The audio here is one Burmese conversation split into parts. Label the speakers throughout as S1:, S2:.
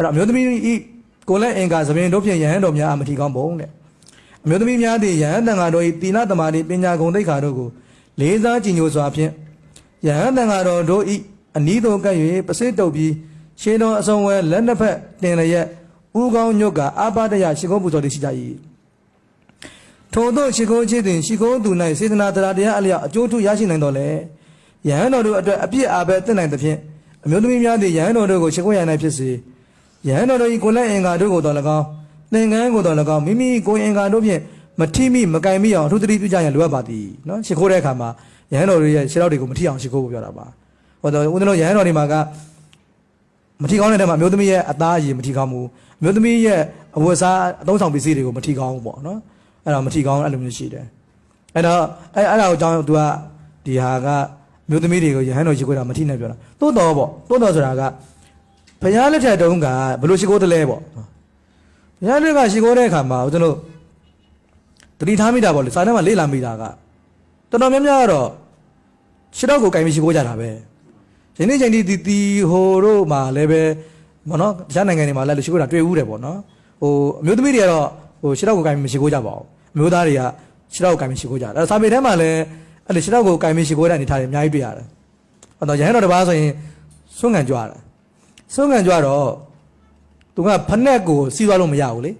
S1: အဲ့တော့အမျိုးသမီးဤကိုယ်လက်အင်္ကာသဘင်တို့ဖြင့်ယဟန်တော်များအမထီကောင်းပုံတဲ့အမျိုးသမီးများသည်ယဟန်တန်ဃာတော်ဤတိလသမာဓိပညာဂုဏ်သိက္ခာတို့ကိုလေးစားကြည်ညိုစွာဖြင့်ယဟန်တန်ဃာတော်တို့ဤအနီးသို့ကပ်၍ပစိတ်တုပ်ပြီးရှေးတော်အစုံဝဲလက်နှစ်ဖက်တင်လျက်ဥကောင်းညွတ်ကအာပတယရှိခိုးပူဇော်တိရှိကြ၏ထို့သောရှိခိုးခြင်းတွင်ရှိခိုးသူ၌စေတနာတရားတရားအလျောက်အကျိုးထူရရှိနိုင်တော်လဲယဟန်တော်တို့အတွက်အပြစ်အာဘဲတင့်နိုင်သဖြင့်အမျိုးသမီးများသည်ယဟန်တော်တို့ကိုရှိခိုးရနိုင်ဖြစ်စေ ယဟန်တော်တို့၏ကိုယ်လက်အင်္ဂါတို့ကိုတော်၎င်းသင်္ကန်းကိုတော်၎င်းမိမိကိုယ်အင်္ဂါတို့ဖြင့်မထိမိမကင်မိအောင်အထုသတိပြုကြရန်လိုအပ်ပါသည်နော်ရှ िख ိုးတဲ့အခါမှာယဟန်တော်တို့ရဲ့ခြေထောက်တွေကိုမထိအောင်ရှ िख ိုးဖို့ပြောတာပါဟောတော်ဦးဇင်းတို့ယဟန်တော်တွေမှာကမထီကောင်းတဲ့နေရာမှာမျိုးသမီးရဲ့အသားအရည်မထီကောင်းဘူးမျိုးသမီးရဲ့အဝတ်အစားအသုံးဆောင်ပစ္စည်းတွေကိုမထီကောင်းဘူးပေါ့နော်အဲ့ဒါမထီကောင်းအဲ့လိုမျိုးရှိတယ်အဲ့တော့အဲ့အဲ့ဒါကိုအကြောင်းသူကဒီဟာကမျိုးသမီးတွေကိုယဟန်တော်ရှိခိုးတာမထီနဲ့ပြောတာသို့တော်ပေါ့သို့တော်ဆိုတာက ဘုရားလက်ထက်တုန်းကဘယ်လိုရှိခိုးတယ်လဲပေါ့ဘုရားလက်ကရှိခိုးတဲ့အခါမှာဦးဇင်းတို့တတိထားမိတာပေါ့လေစာထဲမှာလေ့လာမိတာကတော်တော်များများကတော့ခြေတော့ကိုကင်ပြီးရှိခိုးကြတာပဲဒီနေ့ချိန်ဒီဒီဒီဟိုတို့မှာလည်းပဲမနော်တခြားနိုင်ငံတွေမှာလည်းလူရှိခိုးတာတွေ့ဦးတယ်ပေါ့နော်ဟိုအမျိုးသမီးတွေကတော့ဟိုခြေတော့ကိုကင်ပြီးမရှိခိုးကြပါဘူးအမျိုးသားတွေကခြေတော့ကိုကင်ပြီးရှိခိုးကြတယ်အဲစာပေထဲမှာလည်းအဲ့ဒီခြေတော့ကိုကင်ပြီးရှိခိုးတဲ့အနေထားတွေအများကြီးတွေ့ရတယ်ဟောတော့ရဟန်းတော်တစ်ပါးဆိုရင်ဆွန့်ငံကြွားတယ် ဆုံးခံကြတော့သူကဖက်နဲ့ကိုစီးသွားလို့မရဘူးလေ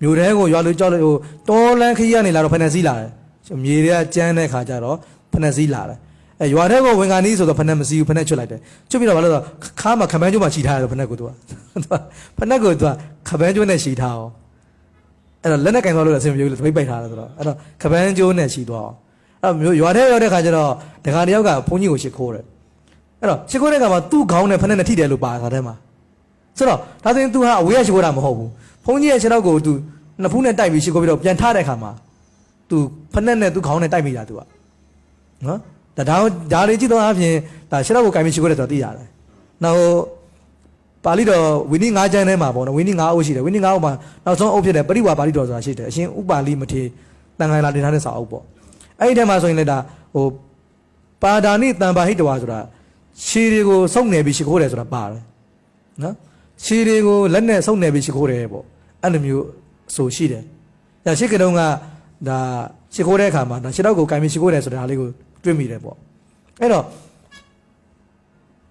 S1: မြို့ထဲကိုရွာလူကြောက်လို့ဟိုတောလန်းခရီးကနေလာတော့ဖက်နဲ့စီးလာတယ်မြေတွေကကျန်းတဲ့ခါကျတော့ဖက်နဲ့စီးလာတယ်အဲရွာထဲကိုဝင်ကန်နီးဆိုတော့ဖက်နဲ့မစီးဘူးဖက်နဲ့ချွတ်လိုက်တယ်ချွတ်ပြီးတော့ဘာလို့လဲဆိုတော့ခါမှာခပန်းကျိုးမှာခြိထားရတယ်ဖက်နဲ့ကိုသူကဖက်နဲ့ကိုသူကခပန်းကျိုးနဲ့ခြိထားအောင်အဲ့တော့လက်နဲ့ကင်သွားလို့လည်းအဆင်မပြေဘူးလေသပိတ်ပိုက်ထားတယ်ဆိုတော့အဲ့တော့ခပန်းကျိုးနဲ့ခြိသွားအောင်အဲ့တော့မြို့ရွာထဲရောက်တဲ့ခါကျတော့ဒကာတယောက်ကဘုန်းကြီးကိုရှ िख ိုးတယ် အဲ့တော့ရှ िख ိုးတဲ့ကမှာသူ့ခေါင်းနဲ့ဖက်နဲ့နဲ့ထိတယ်လို့ပါတာထဲမှာဆိုတော့ဒါဆိုရင် तू ဟာအဝေးရရှ िख ိုးတာမဟုတ်ဘူးဘုန်းကြီးရဲ့ခြေထောက်ကို तू နှစ်ဖူးနဲ့တိုက်ပြီးရှ िख ိုးပြီးတော့ပြန်ထားတဲ့ခါမှာ तू ဖက်နဲ့နဲ့သူ့ခေါင်းနဲ့တိုက်မိတာ तू ကနော်ဒါဒါဒါလေးကြည့်တော့အပြင်ဒါခြေထောက်ကိုကင်ပြီးရှ िख ိုးတယ်ဆိုတော့သိရတယ်နောက်ပါဠိတော်ဝိနည်း၅ကျမ်းထဲမှာပေါ့နော်ဝိနည်း၅အုပ်ရှိတယ်ဝိနည်း၅အုပ်မှာနောက်ဆုံးအုပ်ဖြစ်တဲ့ပရိဝါပါဠိတော်ဆိုတာရှိတယ်အရှင်ဥပါလိမထေတန်ခိုင်လာတင်ထားတဲ့စာအုပ်ပေါ့အဲ့ဒီထဲမှာဆိုရင်လည်းဒါဟိုပါဒာနိတံပါဟိတဝါဆိုတာ ခြေတွေကိုစုပ်နေပြီးရှိခိုးတယ်ဆိုတာပါတယ်နော်ခြေတွေကိုလက်နဲ့စုပ်နေပြီးရှိခိုးတယ်ပေါ့အဲ့လိုမျိုးအဆိုရှိတယ်ဒါရှိကတုံးကဒါရှိခိုးတဲ့အခါမှာဒါခြေတော့ကိုကင်ပြီးရှိခိုးတယ်ဆိုတာလေးကိုတွေ့မိတယ်ပေါ့အဲ့တော့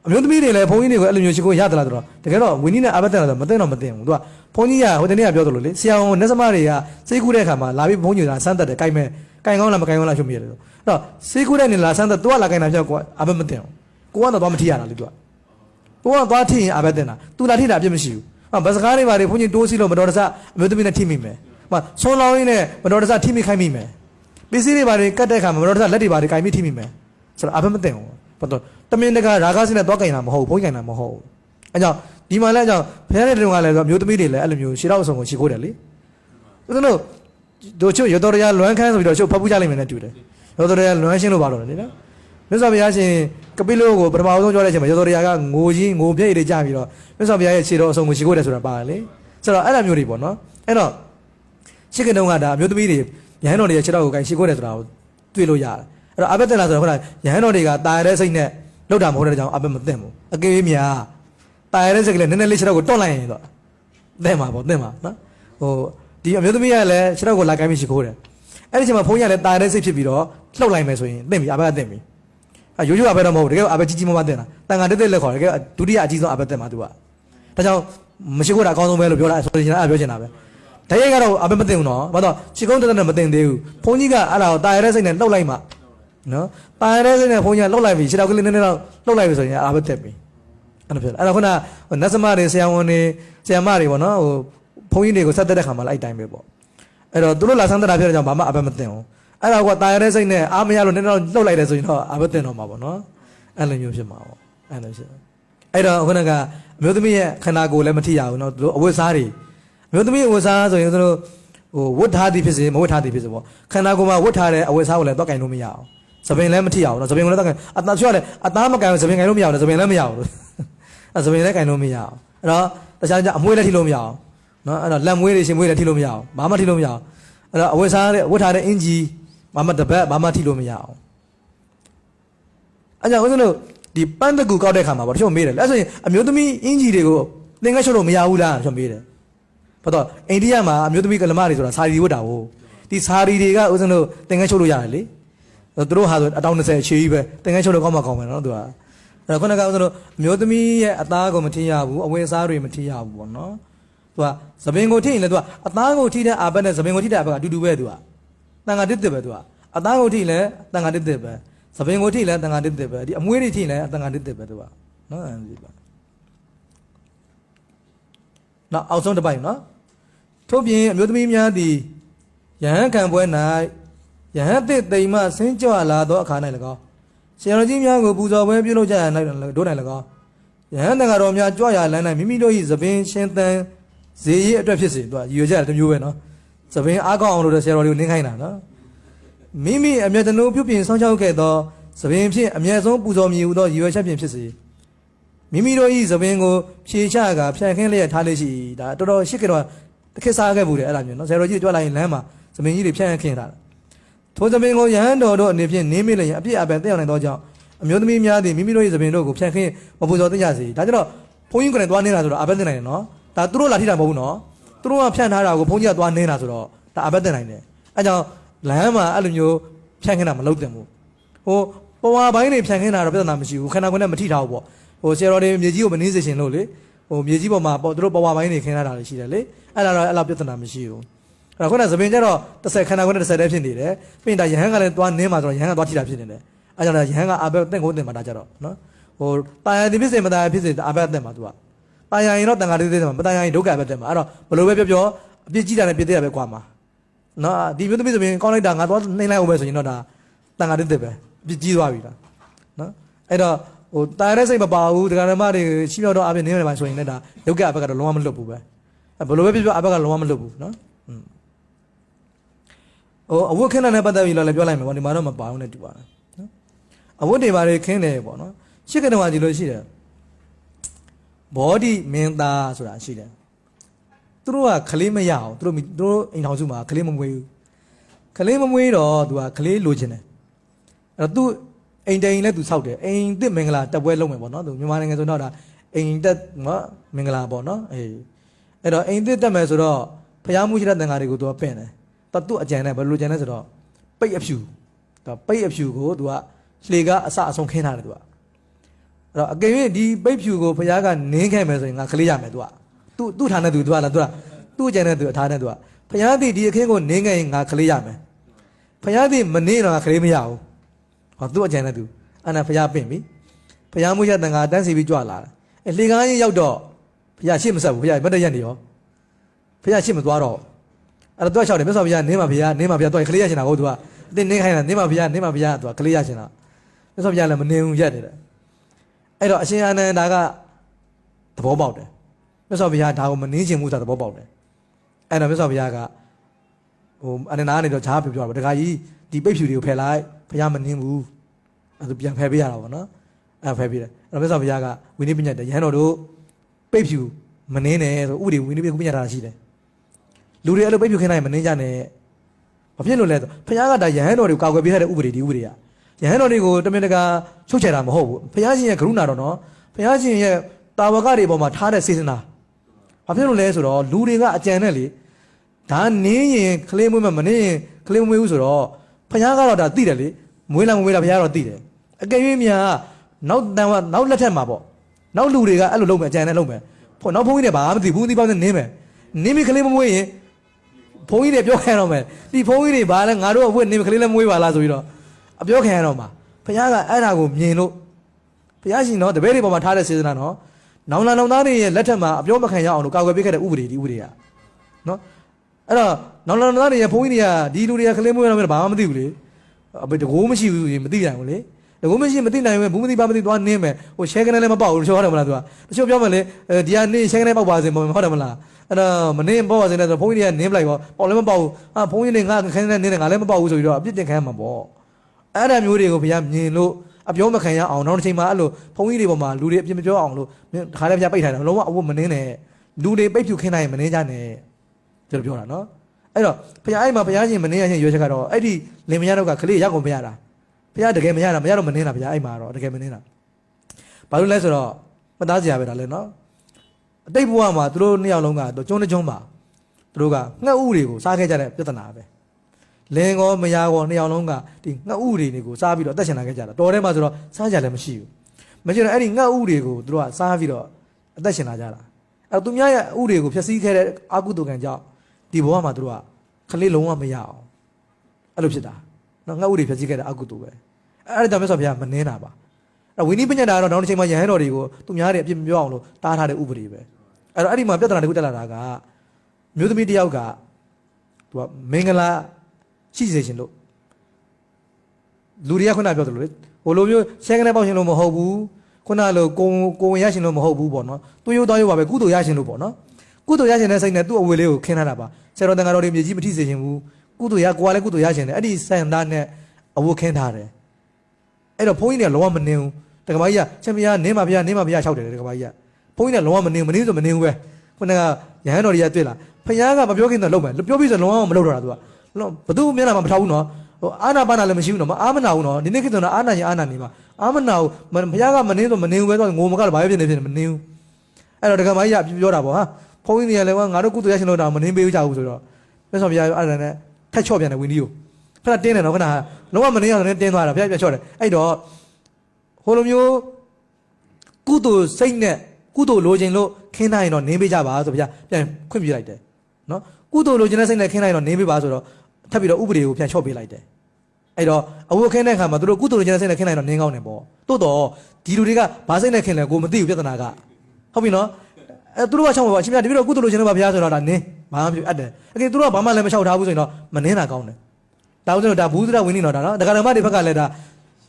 S1: အမျိုးသမီးတွေလည်းဘုန်းကြီးတွေကိုအဲ့လိုမျိုးရှိခိုးရသလားဆိုတော့တကယ်တော့ဝင်းကြီးနဲ့အာဘတ်တယ်ဆိုမသိတော့မသိဘူးသူကဘုန်းကြီးကဟိုတနေ့ကပြောသလိုလေဆရာဝန်နတ်သမားတွေကစိတ်ကူးတဲ့အခါမှာလာပြီးဘုန်းကြီးကဆန်းသက်တယ်ကြိုက်မဲ့ကြိုင်ကောင်းလားမကြိုင်ကောင်းလားဖြစ်မိရတယ်ဆိုတော့အဲ့တော့စိတ်ကူးတဲ့နေလာဆန်းသက်သူကလာကြိုင်တာပြောကွာအာဘတ်မသိဘူး ကိုကတော့သွားမထိရတာလေသူကကိုကသွားထိရင်အဘက်တင်တာသူလာထိတာအပြစ်မရှိဘူးဟာဘတ်စကားတွေပါလေဘုန်းကြီးတိုးစီလို့မတော်တဆအမျိုးသမီးနဲ့ထိမိမယ်ဟိုဆွန်းလောင်းရင်းနဲ့မတော်တဆထိမိခိုင်းမိမယ်ပစ္စည်းတွေပါလေကတ်တဲ့ခါမှာမတော်တဆလက်တွေပါလေကင်မိထိမိမယ်ဆိုတော့အဘက်မတင်ဘူးဘာတော့တမင်တကာရာဂစင်းနဲ့သွားကင်တာမဟုတ်ဘူးဘုန်းကြီးကင်တာမဟုတ်ဘူးအဲကြောင့်ဒီမှာလည်းအကြောင်းဖခင်တဲ့တုန်းကလည်းဆိုအမျိုးသမီးတွေလည်းအဲ့လိုမျိုးရှေ့တော့အဆောင်ကိုရှေ့ခိုးတယ်လေဦးဇင်းတို့တို့ချုပ်ရတော်ရလွမ်းခန်းဆိုပြီးတော့ချုပ်ဖတ်ပူးကြလိမ့်မယ်နဲ့တူတယ်ရတော်ရလွမ်းရှင်းလို့ပါတော့လေနော် မြတ်စွာဘုရားရှင်ကပိလုကိုပထမဆုံးပြောတဲ့အချိန်မှာရသော်တရားကငိုကြီးငိုပြည့်ရည်ကြပြီးတော့မြတ်စွာဘုရားရဲ့ခြေတော်အဆုံးကိုရှိခိုးတယ်ဆိုတာပါတယ်လေဆိုတော့အဲ့လိုမျိုးတွေပေါ့နော်အဲ့တော့ရှစ်ကတုံးကဒါအမျိုးသမီးတွေရဟန်းတော်တွေရဲ့ခြေတော်ကိုကိုင်ရှိခိုးတယ်ဆိုတာကိုတွေ့လို့ရတယ်အဲ့တော့အဘက်တက်လာဆိုတော့ဟုတ်လားရဟန်းတော်တွေကတာရတဲ့စိတ်နဲ့လောက်တာမဟုတ်တဲ့ကြောင့်အဘက်မသိဘူးအကေးများတာရတဲ့စိတ်ကလည်းနည်းနည်းလေးခြေတော်ကိုတွန့်လိုက်ရင်တော့သိမှာပေါ့သိမှာနော်ဟိုဒီအမျိုးသမီးကလည်းခြေတော်ကိုလာကိုင်ပြီးရှိခိုးတယ်အဲ့ဒီချိန်မှာဘုန်းကြီးကလည်းတာရတဲ့စိတ်ဖြစ်ပြီးတော့လှုပ်လိုက်မယ်ဆိုရင်သိပြီအဘက်ကသိပြီအ ရိုးရိုးအဘက်တော့မဟုတ်ဘူးတကယ်အဘက်ကြီးကြီးမမတင်တာတန်ခါတက်တက်လက်ခေါ်တယ်တကယ်ဒုတိယအကြီးဆုံးအဘက်တက်မှာသူကဒါကြောင့်မရှိခိုးတာအကောင်းဆုံးပဲလို့ပြောတာဆိုရင်အဲ့ပြောချင်တာပဲတကယ်ကတော့အဘက်မတင်ဘူးနော်ဘာလို့ချီကုန်းတက်တက်နဲ့မတင်သေးဘူးဘုန်းကြီးကအဲ့ဒါကိုတာရတဲ့စိတ်နဲ့လှုပ်လိုက်မှနော်တာရတဲ့စိတ်နဲ့ဘုန်းကြီးကလှုပ်လိုက်ပြီခြေထောက်ကလေးနည်းနည်းတော့လှုပ်လိုက်ပြီဆိုရင်အဘက်တက်ပြီအဲ့လိုဖြစ်တယ်အဲ့တော့ခုနနတ်စမတွေဆရာဝန်တွေဆရာမတွေပေါ့နော်ဟိုဘုန်းကြီးတွေကိုဆက်တက်တဲ့ခါမှာလည်းအဲ့တိုင်းပဲပေါ့အဲ့တော့သူတို့လာဆန်းတက်တာဖြစ်တဲ့ကြောင့်ဘာမှအဘက်မတင်ဘူး အဲ့ဒါကတာရတဲ့စိတ်နဲ့အားမရလို့နည်းနည်းတော့လှုပ်လိုက်တယ်ဆိုရင်တော့အဘတင်တော့မှာပေါ့နော်အဲ့လိုမျိုးဖြစ်မှာပေါ့အဲ့လိုဖြစ်အဲ့တော့ခုနကအမျိုးသမီးရဲ့ခန္ဓာကိုယ်လည်းမထိရဘူးနော်သူတို့အဝတ်စားတွေအမျိုးသမီးအဝတ်စားဆိုရင်သူတို့ဟိုဝတ်ထားသည်ဖြစ်စေမဝတ်ထားသည်ဖြစ်စေပေါ့ခန္ဓာကိုယ်မှာဝတ်ထားတဲ့အဝတ်စားကိုလည်းတော့ကင်လို့မရအောင်သပင်လည်းမထိရအောင်နော်သပင်ကိုလည်းတော့ကင်အသားချွတ်ရတယ်အသားမကင်ဘူးသပင်ကင်လို့မရအောင်သပင်လည်းမရအောင်လို့အဲ့သပင်လည်းကင်လို့မရအောင်အဲ့တော့တခြားကြအမွှေးလည်းထိလို့မရအောင်နော်အဲ့တော့လက်မွေးတွေရှင်မွေးလည်းထိလို့မရအောင်ဘာမှထိလို့မရအောင်အဲ့တော့အဝတ်စားတဲ့ဝတ်ထားတဲ့အင်ဂျီ ဘာမှတပတ်ဘာမှထိလို့မရအောင်အဲကြောင့်ဦးဇင်းတို့ဒီပန်းတကူကောက်တဲ့ခါမှာပေါ့တချို့မေးတယ်လဲဆိုရင်အမျိုးသမီးအင်ဂျီတွေကိုသင်္ကန်းချုပ်လို့မရဘူးလားကျွန်တော်မေးတယ်ဘာတော့အိန္ဒိယမှာအမျိုးသမီးကလမတွေဆိုတာစာရီဝတ်တာကိုဒီစာရီတွေကဦးဇင်းတို့သင်္ကန်းချုပ်လို့ရတယ်လေသူတို့ဟာဆိုအတောင်20အခြေကြီးပဲသင်္ကန်းချုပ်လို့ကောင်းမှကောင်းမယ်နော်သူကအဲ့တော့ခုနကဦးဇင်းတို့အမျိုးသမီးရဲ့အသားကိုမထိရဘူးအဝတ်အစားတွေမထိရဘူးပေါ့နော်သူကသပင်ကိုထိရင်လည်းသူကအသားကိုထိတဲ့အာဘက်နဲ့သပင်ကိုထိတဲ့အဘက်ကအတူတူပဲသူက တန်ခါတစ်တစ်ပဲသူကအသားကိုထိရင်လည်းတန်ခါတစ်တစ်ပဲသပင်ကိုထိရင်လည်းတန်ခါတစ်တစ်ပဲဒီအမွှေးတွေထိရင်လည်းတန်ခါတစ်တစ်ပဲသူကနော်အဲဒီပါနောက်အောက်ဆုံးတစ်ပိုက်နော်ထို့ပြင်အမျိုးသမီးများသည်ယဟန်ခံပွဲ၌ယဟန်သစ်တိမ်မှဆင်းကြွလာသောအခါ၌၎င်းဆရာတော်ကြီးများကိုပူဇော်ပွဲပြုလုပ်ကြရ၌တို့၌၎င်းယဟန်တန်ဃာတော်များကြွရလမ်း၌မိမိတို့၏သပင်ရှင်သန်ဇေရီအတွက်ဖြစ်စေသူကရည်ရွယ်ကြတယ်တစ်မျိုးပဲနော် သပင်အားကောင်းအောင်လို့တဲ့ဆရာတော်တွေကိုနင်းခိုင်းတာနော်မိမိအမျက်တနှုံပြုပြင်ဆောင်ချောက်ခဲ့သောသပင်ဖြင့်အမျက်ဆုံးပူဇော်မြည်ဟူသောရည်ရွယ်ချက်ဖြင့်ဖြစ်စေမိမိတို့ဤသပင်ကိုဖြေချကဖြန့်ခင်းလျက်ထားလေးရှိဒါတော်တော်ရှစ်ကတော့တစ်ခေတ်စားခဲ့ဘူးတယ်အဲ့ဒါမျိုးနော်ဇေရိုကြီးကြွလာရင်လမ်းမှာသပင်ကြီးတွေဖြန့်ခင်းထားတာထိုသပင်ကိုယဟန်တော်တို့အနေဖြင့်နင်းမိလျင်အပြစ်အပယ်တက်ရောက်နိုင်သောကြောင့်အမျိုးသမီးများသည်မိမိတို့၏သပင်တို့ကိုဖြန့်ခင်းမပူဇော်သိကြစေဒါကြတော့ဘုန်းကြီးကလည်းသွားနေတာဆိုတော့အပက်တက်နိုင်တယ်နော်ဒါသူတို့လာထိတာမဟုတ်ဘူးနော် သူတို့ကဖြန့်ထားတာကိုဘုန်းကြီးကသွားနေတာဆိုတော့ဒါအပက်တက်နိုင်တယ်အဲကြောင့်လမ်းမှာအဲ့လိုမျိုးဖြန့်ခင်းတာမလုပ်သင့်ဘူးဟိုပေါ်ဝါပိုင်းတွေဖြန့်ခင်းတာတော့ပြဿနာမရှိဘူးခန္ဓာကိုယ်နဲ့မထိထားဘူးပေါ့ဟိုဆရာတော်တွေမြေကြီးကိုမနှင်းစေချင်လို့လေဟိုမြေကြီးပေါ်မှာပေါ့သူတို့ပဝါပိုင်းတွေခင်းထားတာတွေရှိတယ်လေအဲ့ဒါတော့အဲ့လောက်ပြဿနာမရှိဘူးအဲ့တော့ခုနကသပင်ကျတော့တစ်ဆက်ခန္ဓာကိုယ်နဲ့တစ်ဆက်တည်းဖြစ်နေတယ်ပြီးရင်ဒါယဟန်ကလည်းသွားနင်းမှာဆိုတော့ယဟန်ကသွားထိတာဖြစ်နေတယ်အဲ့ကြောင့်လည်းယဟန်ကအဘက်တင့်ကိုတင်မှာဒါကြတော့နော်ဟိုတာယာဒီဖြစ်စေမတာယာဖြစ်စေအဘက်တင်မှာသူက တာယာရင်တော့တန်ခါလေးသေးတယ်မှာမတာယာရင်ဒုက္ခပဲတင်မှာအဲ့တော့ဘလို့ပဲပြောပြောအပြစ်ကြီးတာနဲ့ပြစ်တဲ့ရပဲကွာမှာနော်ဒီမျိုးသမီးဆိုရင်ကောင်းလိုက်တာငါသွားနှိမ့်လိုက်အောင်ပဲဆိုရင်တော့ဒါတန်ခါလေးသေးပဲအပြစ်ကြီးသွားပြီလားနော်အဲ့တော့ဟိုတာရတဲ့စိတ်မပါဘူးဒကာဓမ္မတွေရှိမြောက်တော့အပြင်နေနေပါဆိုရင်လည်းဒါဒုက္ခအဘက်ကတော့လုံးဝမလွတ်ဘူးပဲအဲဘယ်လိုပဲဖြစ်ဖြစ်အဘက်ကလုံးဝမလွတ်ဘူးနော်อืมဟိုအဝတ်ခင်းတာနဲ့ပတ်သက်ပြီးတော့လည်းပြောလိုက်မယ်ပေါ့ဒီမှာတော့မပါဘူးနဲ့တူပါတယ်နော်အဝတ်တွေပါတွေခင်းတယ်ပေါ့နော်ရှစ်ကတဝါဒီလိုရှိတယ် ဘောဒီမင်းသားဆိုတာရှိတယ်သူတို့ကခလေးမရအောင်သူတို့မိသူတို့အိမ်ထောင်စုမှာခလေးမမွေးဘူးခလေးမမွေးတော့သူကခလေးလိုချင်တယ်အဲ့တော့သူအိမ်တိန်လည်းသူဆောက်တယ်အိမ်တစ်မင်္ဂလာတက်ပွဲလုပ်မယ်ပေါ့နော်သူမြန်မာနိုင်ငံဆိုတော့ဒါအိမ်တက်နော်မင်္ဂလာပေါ့နော်အေးအဲ့တော့အိမ်တစ်တက်မယ်ဆိုတော့ဖျားမှုရှိတဲ့တန်ဃာတွေကိုသူကပင့်တယ်တော့သူ့အကြံနဲ့ဘယ်လိုကြံလဲဆိုတော့ပိတ်အဖြူဒါပိတ်အဖြူကိုသူကလှေကအစအဆုံးခင်းထားတယ်သူကအဲ့ တော့အကယ်၍ဒီပိတ်ဖြူကိုဖျားကနင်းခဲ့မယ်ဆိုရင်ငါကလေးရမယ်သူကသူ့သူ့ထားနဲ့သူသူကလားသူကသူ့အကြံနဲ့သူအထားနဲ့သူကဖျားသည်ဒီအခင်းကိုနင်းခဲ့ရင်ငါကလေးရမယ်ဖျားသည်မနင်းတော့ငါကလေးမရဘူးဟောသူ့အကြံနဲ့သူအဲ့ဒါဖျားပင့်ပြီဖျားမှုရတန်ခါတန်းစီပြီးကြွလာတယ်အဲလေကားကြီးရောက်တော့ဖျားရှေ့မဆက်ဘူးဖျားမတ်တရက်နေရောဖျားရှေ့မသွားတော့အဲ့တော့သူကလျှောက်တယ်မြတ်စွာဘုရားနင်းပါဘုရားနင်းပါဘုရားသူကကလေးရချင်တာဟုတ်သူကအတင်းနင်းခိုင်းတာနင်းပါဘုရားနင်းပါဘုရားသူကကလေးရချင်တာမြတ်စွာဘုရားလည်းမနင်းဘူးရက်နေတယ် အဲ့တော့အရှင်အာနန္ဒာကသဘောပေါက်တယ်မြတ်စွာဘုရားဒါကိုမနင်းချင်ဘူးဆိုတာသဘောပေါက်တယ်အဲ့တော့မြတ်စွာဘုရားကဟိုအာနန္ဒာကနေတော့ဈာပြောပြောတာပေါ့တခါကြီးဒီပိတ်ဖြူတွေကိုဖယ်လိုက်ဘုရားမနင်းဘူးအဲ့ဒါပြန်ဖယ်ပေးရတာပေါ့နော်အဲ့ဒါဖယ်ပေးတယ်အဲ့တော့မြတ်စွာဘုရားကဝိနည်းပညာတယ်ရဟန်းတော်တို့ပိတ်ဖြူမနှင်းနဲ့ဆိုဥပဒေဝိနည်းပညာထားတာရှိတယ်လူတွေအဲ့လိုပိတ်ဖြူခင်းနိုင်မနှင်းကြနဲ့ဘာဖြစ်လို့လဲဆိုဘုရားကဒါရဟန်းတော်တွေကိုကာကွယ်ပေးထားတဲ့ဥပဒေဒီဥပဒေက ရဟန်းတော်တွေကိုတမင်တကာချုပ်ချယ်တာမဟုတ်ဘူးဘုရားရှင်ရဲ့ကရုဏာတော်နော်ဘုရားရှင်ရဲ့တာဝကတွေပေါ်မှာထားတဲ့စေစနာဘာဖြစ်လို့လဲဆိုတော့လူတွေကအကြံနဲ့လေဒါနင်းရင်ကလေးမွေးမမနင်းရင်ကလေးမွေးဘူးဆိုတော့ဘုရားကတော့ဒါသိတယ်လေမွေးလာမမွေးလာဘုရားတော့သိတယ်အကယ်၍များနောက်တန်ဝနောက်လက်ထက်မှာပေါ့နောက်လူတွေကအဲ့လိုလုပ်မယ်အကြံနဲ့လုပ်မယ်ဖို့နောက်ဘုန်းကြီးတွေဘာမှမသိဘူးသီးပေါင်းနဲ့နင်းမယ်နင်းပြီကလေးမမွေးရင်ဘုန်းကြီးတွေပြောခံရတော့မယ်ဒီဘုန်းကြီးတွေဘာလဲငါတို့အဝတ်နင်းပြီကလေးလည်းမွေးပါလားဆိုပြီးတော့ အပြောခံရတော့မှာဘုရားကအဲ့ဒါကိုမြင်လို့ဘုရားရှင်တော့တပည့်တွေပေါ်မှာထားတဲ့စေတနာနော်နောင်လာနောင်သားတွေရဲ့လက်ထက်မှာအပြောမခံရအောင်လို့ကာကွယ်ပေးခဲ့တဲ့ဥပဒေဒီဥပဒေကနော်အဲ့တော့နောင်လာနောင်သားတွေရဲ့ဘုန်းကြီးတွေကဒီလူတွေကကလေးမွေးရတော့ဘာမှမသိဘူးလေအဘတကိုးမရှိဘူးရင်မသိနိုင်ဘူးလေတကိုးမရှိမသိနိုင်ဘူးဘူးမသိပါမသိသွားနင်းမယ်ဟိုရှဲကနေလည်းမပေါက်ဘူးတချို့ဟုတ်တယ်မလားသူကတချို့ပြောမယ်လေအဲဒီကနင်းရှဲကနေပေါက်ပါစေမဟုတ်တယ်မလားအဲ့တော့မနင်းပေါက်ပါစေနဲ့ဆိုဘုန်းကြီးတွေကနင်းပလိုက်ပေါ့ပေါက်လည်းမပေါက်ဘူးဟာဘုန်းကြီးတွေငါခင်းနေနင်းတယ်ငါလည်းမပေါက်ဘူးဆိုပြီးတော့အပြစ်တင်ခံရမှာပေါ့ အဲ့ဒါမျိုးတွေကိုဘုရားမြင်လို့အပြောမခံရအောင်နောက်တစ်ချိန်မှာအဲ့လိုဘုန်းကြီးတွေပေါ်မှာလူတွေအပြစ်မပြောအောင်လို့တခါလည်းဘုရားပိတ်ထားတယ်လုံးဝအဝတ်မနင်းနဲ့လူတွေပိတ်ဖြူခင်းနိုင်ရင်မနင်းကြနဲ့ကျွန်တော်ပြောတာနော်အဲ့တော့ဘုရားအဲ့မှာဘုရားရှင်မနေရချင်းရွေးချက်ကတော့အဲ့ဒီလင်မယားတို့ကကလေးရောက်ကုန်မရတာဘုရားတကယ်မရတာမရတော့မနေတာဘုရားအဲ့မှာတော့တကယ်မနေတာဘာလို့လဲဆိုတော့မသားစရာပဲဒါလဲနော်အတိတ်ဘဝမှာသူတို့နှစ်ယောက်လုံးကတော့ကျွန်းတစ်ကျွန်းပါသူတို့ကငှက်ဥတွေကိုစားခဲ့ကြတဲ့ပြဿနာပဲ လင်းကောမယားကောနှစ်ယောက်လုံးကဒီငှက်ဥတွေကိုစားပြီးတော့အသက်ရှင်လာခဲ့ကြတာတော်ထဲမှာဆိုတော့စားကြလည်းမရှိဘူးမရှိတော့အဲ့ဒီငှက်ဥတွေကိုသူတို့ကစားပြီးတော့အသက်ရှင်လာကြတာအဲ့တော့သူများရဲ့ဥတွေကိုဖျက်ဆီးခဲ့တဲ့အကုသိုလ်ကံကြောင့်ဒီဘဝမှာသူတို့ကခလေးလုံးဝမရအောင်အဲ့လိုဖြစ်တာနော်ငှက်ဥတွေဖျက်ဆီးခဲ့တဲ့အကုသိုလ်ပဲအဲ့ဒါကြောင့်မြတ်စွာဘုရားမနှင်းတာပါအဲ့ဝိနည်းပညာတာကတော့နောက်တစ်ချိန်မှာယဟန်တော်တွေကိုသူများတွေအပြစ်မပြောအောင်လို့တားထားတဲ့ဥပဒေပဲအဲ့တော့အဲ့ဒီမှာပြဿနာတစ်ခုတက်လာတာကမျိုးသမီးတစ်ယောက်ကသူကမင်္ဂလာ ရှိစေရှင်လို့လူတွေကခုနပြောသလိုလေဟိုလိုမျိုးဆဲကနေပေါက်ရှင်လို့မဟုတ်ဘူးခုနလိုကိုကိုဝင်ရရှင်လို့မဟုတ်ဘူးပေါ့နော်သူရုပ်တော်ရုပ်ပါပဲကုသိုလ်ရရှင်လို့ပေါ့နော်ကုသိုလ်ရရှင်တဲ့စိတ်နဲ့သူ့အဝေလေးကိုခင်းထားတာပါဆရာတော်တန်ဃာတော်တွေမြေကြီးမထိစေရှင်ဘူးကုသိုလ်ရကိုကလည်းကုသိုလ်ရရှင်တယ်အဲ့ဒီစံသားနဲ့အဝတ်ခင်းထားတယ်အဲ့တော့ဘုန်းကြီးတွေကလောကမနေဘူးတက္ကမကြီးကချက်မရနင်းပါဗျာနင်းပါဗျာ၆တယ်တက္ကမကြီးကဘုန်းကြီးတွေကလောကမနေဘူးမနေဘူးဆိုမနေဘူးပဲခုနကရဟန်းတော်တွေကတွေ့လာဖခင်ကမပြောခင်တော့လုံးမယ်ပြောပြီးဆိုလောကမလုပ်တော့တာသူက လောဘသူမျက်နှာမှမထောက်ဘူးနော်ဟိုအာနာပါနာလည်းမရှိဘူးနော်မအာမနာဘူးနော်ဒီနေ့ခေတ်တော့အာနာရင်အာနာနေမှာအာမနာဘူးဖခင်ကမနေဆိုမနေဘူးပဲဆိုငိုမကလည်းဘာဖြစ်နေဖြစ်နေမနေဘူးအဲ့တော့တက္ကမကြီးကပြောတာပေါ့ဟာဘုန်းကြီးတွေကလည်းငါတို့ကုသိုလ်ရရှင်လို့တော့မနေပေးကြဘူးဆိုတော့မြတ်စွာဘုရားအဲ့ဒါနဲ့ထက်ချော့ပြန်တယ်ဝင်းကြီးကိုခဏတင်းတယ်နော်ခဏလုံးဝမနေရတော့တင်းသွားတာဘုရားပြန်ချော့တယ်အဲ့တော့ဟိုလိုမျိုးကုသိုလ်စိတ်နဲ့ကုသိုလ်လိုချင်လို့ခင်းနိုင်တော့နင်းပေးကြပါဆိုဗျာပြန်ခွင့်ပြုလိုက်တယ်နော်ကုသိုလ်လိုချင်တဲ့စိတ်နဲ့ခင်းနိုင်တော့နင်းပေးပါဆိုတော့ ထပ်ပြီးတော့ဥပဒေကိုပြန်ချော့ပေးလိုက်တယ်အဲ့တော့အဝတ်ခင်းတဲ့အခါမှာသူတို့ကုသိုလ်လိုချင်တဲ့စိတ်နဲ့ခင်းနိုင်တော့နင်းကောင်းတယ်ပေါ့တိုးတော့ဒီလူတွေကဘာစိတ်နဲ့ခင်းလဲကိုမသိဘူးပြဿနာကဟုတ်ပြီနော်အဲသူတို့ကချောင်းပါပါအရှင်မြတ်တပည့်တော်ကုသိုလ်လိုချင်လို့ပါဘုရားဆိုတော့ဒါနင်းဘာမှမဖြစ်အပ်တယ်အကယ်သူတို့ကဘာမှလည်းမလျှောက်ထားဘူးဆိုရင်တော့မနင်းတာကောင်းတယ်ဒါဥစ္စာတော့ဒါဘူးသရဝင်းနေတော့ဒါနော်ဒကာဓမ္မတွေဘက်ကလည်းဒါ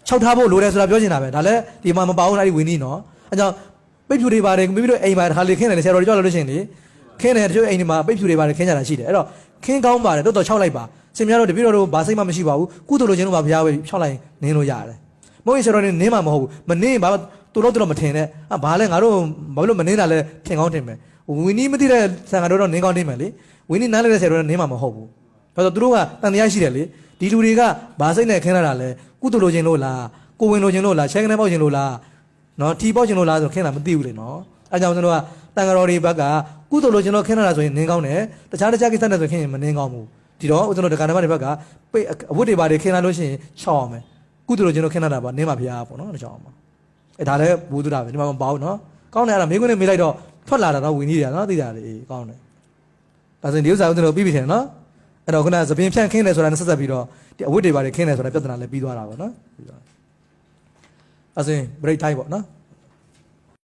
S1: ခြောက်ထားဖို့လိုတယ်ဆိုတာပြောချင်တာပဲဒါလည်းဒီမှာမပါဘူးအဲ့ဒီဝင်းနီးနော်အဲကြောင့်ပိတ်ဖြူတွေပါတယ်မိမိတို့အိမ်မှာတစ်ခါလေခင်းတယ်လေဆရာတော်တွေကြောက်လို့လို့ရှိရင်လေခင်းတယ်တချို့အိမ်တွေမှာပိတ်ဖြူတွေပါတယ်ခင်းကြတာရှိတယ်အဲ့တော့ခင်းကောင်းပါတယ်တော်တော်ခြောက်လိုက်ပါ စင်များတို့တပည့်တော်တို့ဘာစိတ်မှမရှိပါဘူးကုသိုလ်လိုချင်လို့ပါဘုရားပဲခြောက်လိုက်ရင်နင်းလို့ရတယ်မဟုတ်ရင်ဆရာတော်တွေနင်းမှာမဟုတ်ဘူးမနင်းရင်ဘာသူတို့တော့မထင်နဲ့အာဘာလဲငါတို့ဘာလို့မနင်းတာလဲထင်ကောင်းထင်မယ်ဝင်းနီးမသိတဲ့ဆရာတော်တော့နင်းကောင်းထင်မယ်လေဝင်းနီးနားလဲတဲ့ဆရာတော်ကနင်းမှာမဟုတ်ဘူးဘာလို့သူတို့ကတန်တရားရှိတယ်လေဒီလူတွေကဘာစိတ်နဲ့ခင်းလာတာလဲကုသိုလ်လိုချင်လို့လားကိုဝင်လိုချင်လို့လားချဲကနေပေါက်ချင်လို့လားနော်ထီပေါက်ချင်လို့လားဆိုခင်းတာမသိဘူးလေနော်အဲကြောင့်ကျွန်တော်ကတန်ဃာတော်တွေဘက်ကကုသိုလ်လိုချင်လို့ခင်းလာတာဆိုရင်နင်းကောင်းတယ်တခြားတခြားကိစ္စနဲ့ဆိုခင်းရင်မနင်းကောင်းဘူး ဒီတော့ကျွန်တော်ဒကာနမတွေဘက်ကပိတ်အဝတ်တွေပါတွေခင်းလာလို့ရှိရင်ရှောက်အောင်မယ်ကုသိုလ်လိုချင်လို့ခင်းလာတာပါနင်းပါဗျာပေါ့နော်ဒါကြောင့်အောင်အဲဒါလည်းဘူးသူတာပဲဒီမှာမပေါ့နော်ကောင်းတယ်အဲ့ဒါမိခွန်းနဲ့မေးလိုက်တော့ထွက်လာတာတော့ဝင်ကြီးတယ်နော်သိတာလေအေးကောင်းတယ်ဒါဆိုရင်ဒီဥစ္စာကိုကျွန်တော်ပြီးပြီထင်တယ်နော်အဲ့တော့ခုနကသပင်ဖြန့်ခင်းတယ်ဆိုတာနဲ့ဆက်ဆက်ပြီးတော့ဒီအဝတ်တွေပါတွေခင်းတယ်ဆိုတာပြဿနာလည်းပြီးသွားတာပေါ့နော်ပြီးသွားအစင် break time ပေါ့နော်